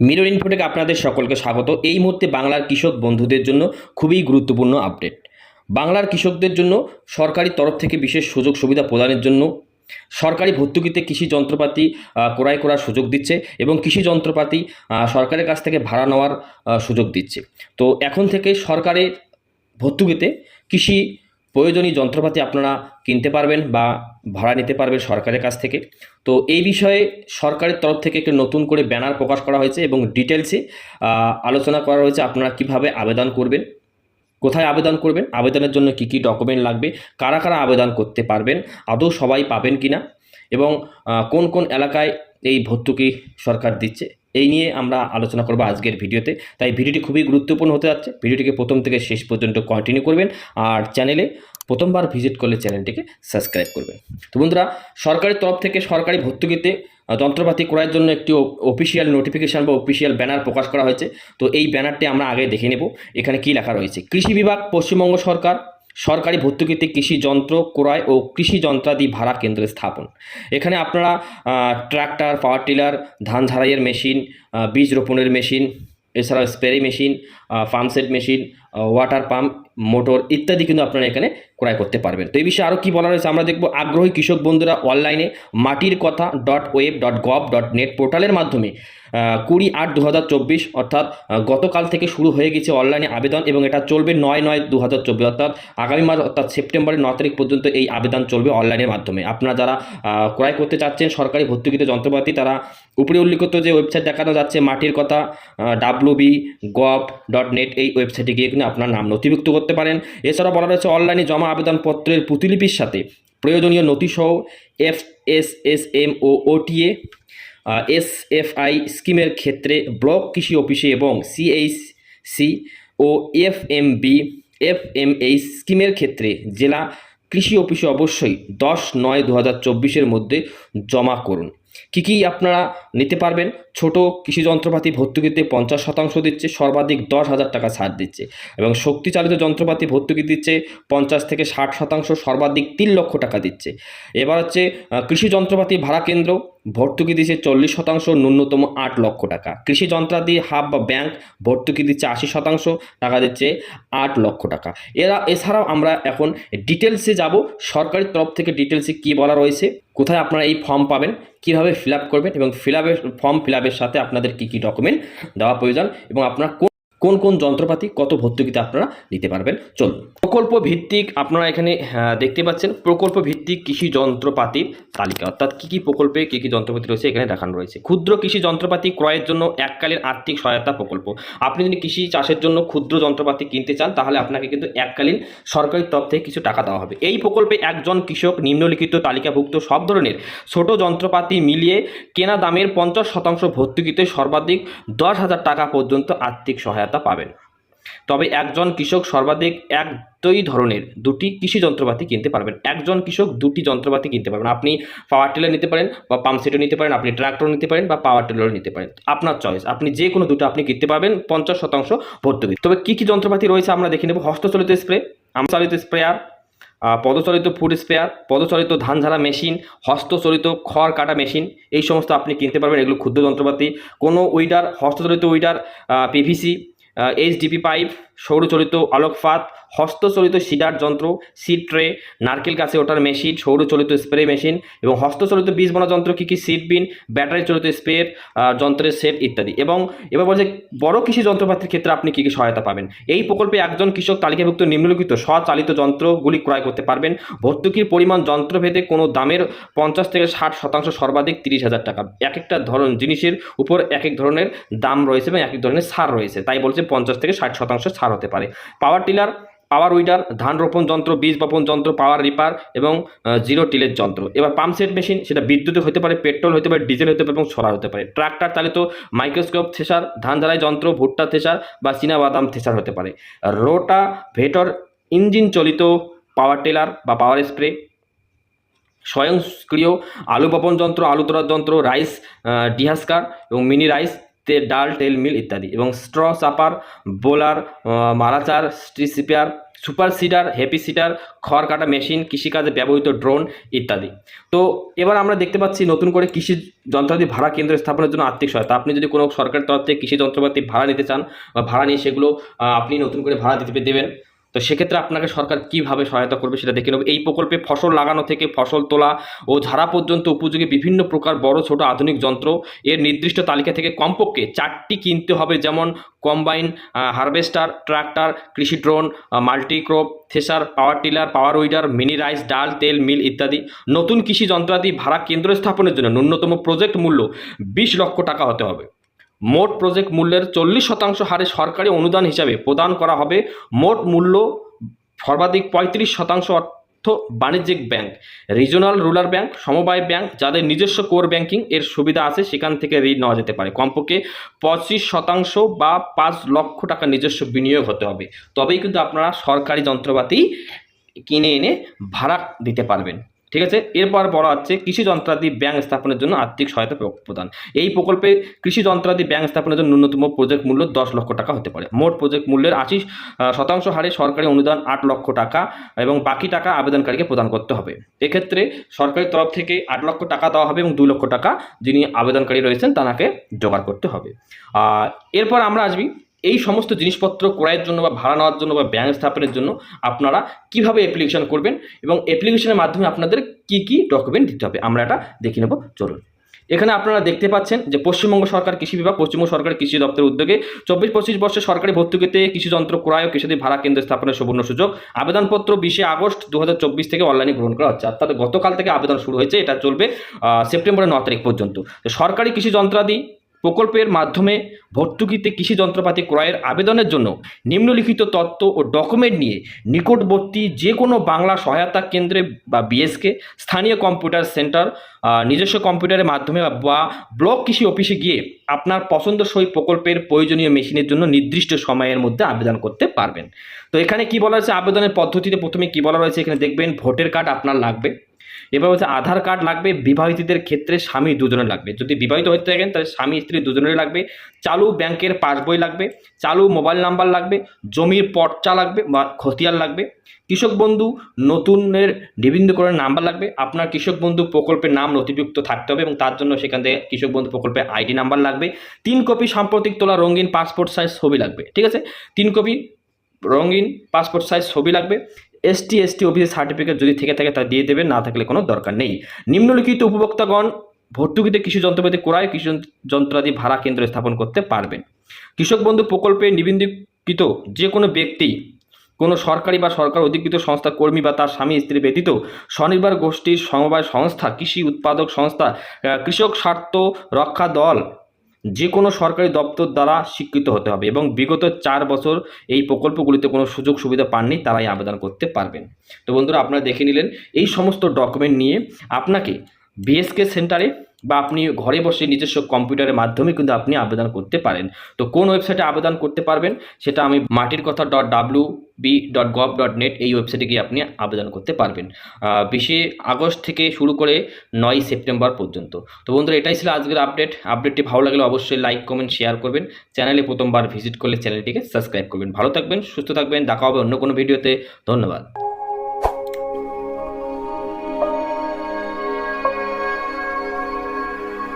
Mirror ইনফোটেকে আপনাদের সকলকে স্বাগত। এই মুহূর্তে বাংলার কৃষক বন্ধুদের জন্য খুবই গুরুত্বপূর্ণ আপডেট। বাংলার কৃষকদের জন্য সরকারি তরফ থেকে বিশেষ সুযোগ সুবিধা প্রদানের জন্য সরকারি ভর্তুকিতে কৃষি যন্ত্রপাতি ক্রয় করার সুযোগ দিচ্ছে এবং কৃষি যন্ত্রপাতি সরকারের কাছ থেকে ভাড়া নেওয়ার সুযোগ দিচ্ছে। তো এখন থেকে সরকারের ভর্তুকিতে কৃষি প্রয়োজনীয় যন্ত্রপাতি আপনারা কিনতে পারবেন বা ভাড়া নিতে পারবেন সরকারের কাছ থেকে। তো এই বিষয়ে সরকারের তরফ থেকে একটি নতুন করে ব্যানার প্রকাশ করা হয়েছে এবং ডিটেলসে আলোচনা করা হয়েছে আপনারা কীভাবে আবেদন করবেন, কোথায় আবেদন করবেন, আবেদনের জন্য কি কি ডকুমেন্ট লাগবে, কারা কারা আবেদন করতে পারবেন, আদৌ সবাই পাবেন কি না এবং কোন কোন এলাকায় এই ভর্তুকি সরকার দিচ্ছে। এই নিয়ে আমরা আলোচনা করব আজকের ভিডিওতে। তাই ভিডিওটি খুবই গুরুত্বপূর্ণ হতে যাচ্ছে। ভিডিওটিকে প্রথম থেকে শেষ পর্যন্ত কন্টিনিউ করবেন আর চ্যানেলে প্রথমবার ভিজিট করলে চ্যানেলটিকে সাবস্ক্রাইব করবেন। তো বন্ধুরা, সরকারের তরফ থেকে সরকারি ভর্তুকিতে যন্ত্রপাতি ক্রয়ের জন্য একটি অফিসিয়াল নোটিফিকেশান বা অফিসিয়াল ব্যানার প্রকাশ করা হয়েছে। তো এই ব্যানারটি আমরা আগে দেখে নেব। এখানে কি লেখা রয়েছে? কৃষি বিভাগ, পশ্চিমবঙ্গ সরকার সরকারি ভর্তুকিতে কৃষি যন্ত্র, ক্রয় ও কৃষি যন্ত্রাদি ভাড়া কেন্দ্র স্থাপন। এখানে আপনারা ট্রাক্টর পাওয়ার টিলার ধান ঝাড়াইয়ের মেশিন বীজ রোপণের মেশিন এছাড়াও spray machine pumpset machine water pump motor ইত্যাদি কিন্তু আপনারা এখানে ক্রয় করতে পারবেন। তো এই বিষয়ে আরও কী বলা রয়েছে? আমরা দেখব আগ্রহী কৃষক বন্ধুরা অনলাইনে মাটির কথা dot web dot gov dot net পোর্টালের মাধ্যমে কুড়ি আট দু অর্থাৎ গতকাল থেকে শুরু হয়ে গেছে অনলাইনে আবেদন এবং এটা চলবে নয় নয় দু অর্থাৎ আগামী মাস অর্থাৎ সেপ্টেম্বরের ন তারিখ পর্যন্ত এই আবেদন চলবে অনলাইনের মাধ্যমে। আপনারা যারা ক্রয় করতে চাচ্ছেন, সরকারি ভর্তুকিত যন্ত্রপাতি, তারা উপরে উল্লিখিত যে ওয়েবসাইট দেখানো যাচ্ছে, মাটির কথা W B gov dot net এই ওয়েবসাইটে গিয়ে কিন্তু আপনার নাম নথিভুক্ত করতে পারেন। এছাড়াও বলা রয়েছে, অনলাইনে জমা আবেদনপত্রের প্রতিলিপির সাথে প্রয়োজনীয় নথিসহ F S S M O OTA S F I স্কিমের ক্ষেত্রে ব্লক কৃষি অফিসে এবং CH C O F M B F M এই স্কিমের ক্ষেত্রে জেলা কৃষি অফিসে অবশ্যই দশ নয় দু হাজার মধ্যে জমা করুন। কী কী আপনারা নিতে পারবেন? ছোট কৃষি যন্ত্রপাতি ভর্তুকিতে পঞ্চাশ শতাংশ দিচ্ছে, সর্বাধিক দশ হাজার টাকা ছাড় দিচ্ছে এবং শক্তিচালিত যন্ত্রপাতি ভর্তুকি দিচ্ছে পঞ্চাশ থেকে ষাট শতাংশ, সর্বাধিক তিন লক্ষ টাকা দিচ্ছে। এবার হচ্ছে কৃষি যন্ত্রপাতি ভাড়া কেন্দ্র, ভর্তুকি দিচ্ছে চল্লিশ শতাংশ, ন্যূনতম আট লক্ষ টাকা। কৃষি যন্ত্রাদি হাব বা ব্যাংক ভর্তুকি দিচ্ছে আশি শতাংশ, টাকা দিচ্ছে আট লক্ষ টাকা। এরা, এছাড়াও আমরা এখন ডিটেলসে যাব সরকারি তরফ থেকে ডিটেলসে কী বলা রয়েছে, কোথায় আপনারা এই ফর্ম পাবেন, কীভাবে ফিল আপ করবেন এবং ফিল আপের, ফর্ম ফিল আপের সাথে আপনাদের কি কি ডকুমেন্ট দেওয়া প্রয়োজন এবং আপনার কোন কোন কোন যন্ত্রপাতি কত ভর্তুকিতে আপনারা নিতে পারবেন? চলুন। প্রকল্প ভিত্তিক আপনারা এখানে আহ, দেখতে পাচ্ছেন প্রকল্প ভিত্তিক কৃষি যন্ত্রপাতির তালিকা। অর্থাৎ কী কী প্রকল্পে কী কী যন্ত্রপাতি রয়েছে এখানে দেখানো রয়েছে। ক্ষুদ্র কৃষি যন্ত্রপাতি ক্রয়ের জন্য এককালীন আর্থিক সহায়তা প্রকল্প। আপনি যদি কৃষি চাষের জন্য ক্ষুদ্র যন্ত্রপাতি কিনতে চান তাহলে আপনাকে কিন্তু এককালীন সরকারি তরফ থেকে কিছু টাকা দেওয়া হবে। এই প্রকল্পে একজন কৃষক নিম্নলিখিত তালিকাভুক্ত সব ধরনের ছোট যন্ত্রপাতি মিলিয়ে কেনা দামের পঞ্চাশ শতাংশ ভর্তুকিতে সর্বাধিক দশ হাজার টাকা পর্যন্ত আর্থিক সহায়তা পাবেন। তবে একজন কৃষক সর্বাধিক এক দুই ধরনের দুটি কৃষি যন্ত্রপাতি কিনতে পারবেন। একজন কৃষক দুটি যন্ত্রপাতি কিনতে পারবেন। আপনি পাওয়ার টিলার নিতে পারেন বা পাম্প সেটও নিতে পারেন, আপনি ট্রাক্টর নিতে পারেন বা পাওয়ার টিলারও নিতে পারেন। আপনার চয়েস আপনি যে কোনো দুটো আপনি কিনতে পারবেন, পঞ্চাশ শতাংশ ভর্তুকি। তবে কী কী যন্ত্রপাতি রয়েছে আমরা দেখে নেব। হস্তচালিত স্প্রে আমচালিত স্প্রেয়ার পদচালিত ফুড স্প্রেয়ার পদচালিত ধান ঝাড়া মেশিন হস্তচালিত খড় কাটা মেশিন এই সমস্ত আপনি কিনতে পারবেন এগুলো ক্ষুদ্র যন্ত্রপাতি। কোনো উইডার হস্তচালিত উইডার পিভিসি এইচডিপি পাইপ সৌরচালিত আলোকপাত, হস্তচালিত সিডার যন্ত্র, সিড ট্রে, নারকেল গাছে ওঠার মেশিন, সৌরচালিত স্প্রে মেশিন এবং হস্তচালিত বীজ বোনা যন্ত্র কী কী? সিড বিন, ব্যাটারি চালিত স্প্রে যন্ত্রের সেট ইত্যাদি এবং এবার বলছে বড় কৃষি যন্ত্রপাতির ক্ষেত্রে আপনি কী কী সহায়তা পাবেন? এই প্রকল্পে একজন কৃষক তালিকাভুক্ত নিম্নলিখিত স্বচালিত যন্ত্রগুলি ক্রয় করতে পারবেন। ভর্তুকির পরিমাণ যন্ত্রভেদে কোনো দামের পঞ্চাশ থেকে ষাট শতাংশ সর্বাধিক তিরিশ হাজার টাকা। এক একটা ধরন জিনিসের উপর এক এক ধরনের দাম রয়েছে এবং এক এক ধরনের সার রয়েছে। তাই বলছে পঞ্চাশ থেকে ষাট শতাংশ ছাড় হতে পারে। পাওয়ার টিলার, পাওয়ার উইডার, ধান রোপণ যন্ত্র, বীজ বপন যন্ত্র, পাওয়ার রিপার এবং জিরো টিলের যন্ত্র। এবার পাম্প সেট মেশিন, সেটা বিদ্যুতে হতে পারে, পেট্রোল হতে পারে, ডিজেল হতে পারে এবং সোলার হতে পারে। ট্রাক্টর চালিত মাইক্রোস্কোপ থেসার, ধান ঝাড়াই যন্ত্র, ভুট্টা থেসার বা বাদাম থেসার হতে পারে। রোটা ভেটর ইঞ্জিন চালিত পাওয়ার টেলার বা পাওয়ার স্প্রে, স্বয়ংক্রিয় আলু বপন যন্ত্র, আলু তোলার যন্ত্র, রাইস ডিহাসকার এবং মিনি রাইস তে ডাল টেল মিল ইত্যাদি এবং স্ট্র, চাপার, বোলার মারাচার স্ট্রিসিপিয়ার সুপার সিডার হ্যাপি সিডার, খড় কাটা মেশিন, কৃষিকাজে ব্যবহৃত ড্রোন ইত্যাদি। তো এবার আমরা দেখতে পাচ্ছি নতুন করে কৃষি যন্ত্রপাতি ভাড়া কেন্দ্র স্থাপনের জন্য আর্থিক সহায়তা। আপনি যদি কোনো সরকারের তরফ থেকে কৃষি যন্ত্রপাতি ভাড়া নিতে চান বা ভাড়া নিয়ে সেগুলো আপনি নতুন করে ভাড়া দিতে দেবেন। তো সেক্ষেত্রে আপনাকে সরকার কীভাবে সহায়তা করবে সেটা দেখে নেব। এই প্রকল্পে ফসল লাগানো থেকে ফসল তোলা ও ঝাড়া পর্যন্ত উপযোগী বিভিন্ন প্রকার বড়, ছোট, আধুনিক যন্ত্র এর নির্দিষ্ট তালিকা থেকে কমপক্ষে চারটি কিনতে হবে। যেমন কম্বাইন হারভেস্টার, ট্রাক্টর, কৃষি drone multicrop, thresher, power tiller, power weeder, mini rice, ডাল, তেল, মিল ইত্যাদি। নতুন কৃষি যন্ত্রাদি ভাড়া কেন্দ্র স্থাপনের জন্য ন্যূনতম প্রজেক্ট মূল্য বিশ লক্ষ টাকা হতে হবে। মোট প্রজেক্ট মূল্যের চল্লিশ শতাংশ হারে সরকারি অনুদান হিসাবে প্রদান করা হবে। মোট মূল্য সর্বাধিক পঁয়ত্রিশ শতাংশ অর্থ বাণিজ্যিক ব্যাংক। রিজনাল রুরাল ব্যাংক সমবায় ব্যাংক যাদের নিজস্ব কোর ব্যাংকিং এর সুবিধা আছে, সেখান থেকে ঋণ নেওয়া যেতে পারে। কমপক্ষে পঁচিশ শতাংশ বা পাঁচ লক্ষ টাকা নিজস্ব বিনিয়োগ হতে হবে। তবেই কিন্তু আপনারা সরকারি যন্ত্রপাতি কিনে এনে ভাড়া দিতে পারবেন। ঠিক আছে? এরপর বলা হচ্ছে কৃষি যন্ত্রাদি ব্যাংক স্থাপনের জন্য আর্থিক সহায়তা প্রদান। এই প্রকল্পে কৃষি যন্ত্রাদি ব্যাংক স্থাপনের জন্য ন্যূনতম প্রজেক্ট মূল্য দশ লক্ষ টাকা হতে পারে। মোট প্রজেক্ট মূল্যের আশি শতাংশ হারে সরকারি অনুদান আট লক্ষ টাকা এবং বাকি টাকা আবেদনকারীকে প্রদান করতে হবে। এক্ষেত্রে সরকারি তরফ থেকে আট লক্ষ টাকা দেওয়া হবে এবং দুই লক্ষ টাকা যিনি আবেদনকারী রয়েছেন, তাকে জোগাড় করতে হবে। এরপর আমরা আসবি এই সমস্ত জিনিসপত্র ক্রয়ের জন্য বা ভাড়া নেওয়ার জন্য বা ব্যাংক স্থাপনের জন্য আপনারা কীভাবে অ্যাপ্লিকেশন করবেন এবং অ্যাপ্লিকেশনের মাধ্যমে আপনাদের কি কি ডকুমেন্ট দিতে হবে? আমরা এটা দেখে নেব। চলুন। এখানে আপনারা দেখতে পাচ্ছেন যে পশ্চিমবঙ্গ সরকার কৃষি বিভাগ, পশ্চিমবঙ্গ সরকার কৃষি দপ্তরের উদ্যোগে চব্বিশ পঁচিশ বর্ষে সরকারি ভর্তুকিতে কৃষি যন্ত্র ক্রয় ও কৃষি ভাড়া কেন্দ্র স্থাপনের সুবর্ণ সুযোগ। আবেদনপত্র বিশে আগস্ট দু হাজার চব্বিশ থেকে অনলাইনে গ্রহণ করা হচ্ছে। অর্থাৎ গতকাল থেকে আবেদন শুরু হয়েছে। এটা চলবে সেপ্টেম্বরের ন তারিখ পর্যন্ত। সরকারি কৃষি যন্ত্রাদি প্রকল্পের মাধ্যমে ভর্তুকিতে কৃষি যন্ত্রপাতি ক্রয়ের আবেদনের জন্য নিম্নলিখিত তথ্য ও ডকুমেন্ট নিয়ে নিকটবর্তী যে কোনো বাংলা সহায়তা কেন্দ্রে বা বিএসকে, স্থানীয় কম্পিউটার সেন্টার নিজস্ব কম্পিউটারের মাধ্যমে বা- ব্লক কৃষি অফিসে গিয়ে আপনার পছন্দসই প্রকল্পের প্রয়োজনীয় মেশিনের জন্য নির্দিষ্ট সময়ের মধ্যে আবেদন করতে পারবেন। তো এখানে কি বলা হয়েছে? আবেদনের পদ্ধতিতে প্রথমে কি বলা রয়েছে? এখানে দেখবেন ভোটের কার্ড আপনার লাগবে। এবার হচ্ছে আধার কার্ড লাগবে, বিবাহিতদের ক্ষেত্রে স্বামী দুজনের লাগবে। যদি বিবাহিত হতে থাকেন, তাহলে স্বামী, স্ত্রী দুজনেরই লাগবে। চালু ব্যাংকের পাসবই লাগবে, চালু মোবাইল নাম্বার লাগবে, জমির পট্টা লাগবে বা খতিয়ান লাগবে। কৃষক বন্ধু নতুনের নিবন্ধকরণের নাম্বার লাগবে, আপনার কৃষক বন্ধু প্রকল্পের নাম নথিভুক্ত থাকতে হবে এবং তার জন্য সেখান থেকে কৃষক বন্ধু প্রকল্পের আইডি নাম্বার লাগবে। তিন কপি সাম্প্রতিক তোলা রঙিন পাসপোর্ট সাইজ ছবি লাগবে, ঠিক আছে? তিন কপি রঙিন পাসপোর্ট সাইজ ছবি লাগবে। এসটি এসটি অফিসের সার্টিফিকেট যদি থেকে থাকে তা দিয়ে দেবেন, না থাকলে কোনো দরকার নেই। নিম্নলিখিত উপভোক্তাগণ, ভর্তুকিতে কৃষি যন্ত্রপাতি ক্রয়, কৃষি যন্ত্র- যন্ত্রাদি ভাড়া কেন্দ্র স্থাপন করতে পারবেন। কৃষক বন্ধু প্রকল্পে নিবন্ধিত যে কোনো ব্যক্তি, কোনো সরকারি বা সরকার অধিকৃত সংস্থা, কর্মী বা তার স্বামী, স্ত্রী ব্যতীত স্বনির্ভর গোষ্ঠীর সমবায় সংস্থা, কৃষি উৎপাদক সংস্থা কৃষক স্বার্থ রক্ষা দল যে কোনো সরকারি দপ্তর দ্বারা স্বীকৃত হতে হবে এবং বিগত চার বছর এই প্রকল্পগুলিতে কোনো সুযোগ সুবিধা পাননি, তারাই আবেদন করতে পারবেন। তো বন্ধুরা, আপনারা দেখে নিলেন, এই সমস্ত ডকুমেন্ট নিয়ে আপনাকে বিএসকে সেন্টারে বা আপনি ঘরে বসে নিজস্ব কম্পিউটারের মাধ্যমে কিন্তু আপনি আবেদন করতে পারেন। তো কোন ওয়েবসাইটে আবেদন করতে পারবেন? সেটা আমি মাটির কথা dot W B dot gov dot net এই ওয়েবসাইটে গিয়ে আপনি আবেদন করতে পারবেন। বিশে আগস্ট থেকে শুরু করে নয় সেপ্টেম্বর পর্যন্ত। তো বন্ধুরা, এটাই ছিল আজকের আপডেট আপডেটটি ভালো লাগলে অবশ্যই লাইক কমেন্ট শেয়ার করবেন। চ্যানেলে প্রথমবার ভিজিট করলে চ্যানেলটিকে সাবস্ক্রাইব করবেন। ভালো থাকবেন, সুস্থ থাকবেন। দেখা হবে অন্য কোনো ভিডিওতে ধন্যবাদ।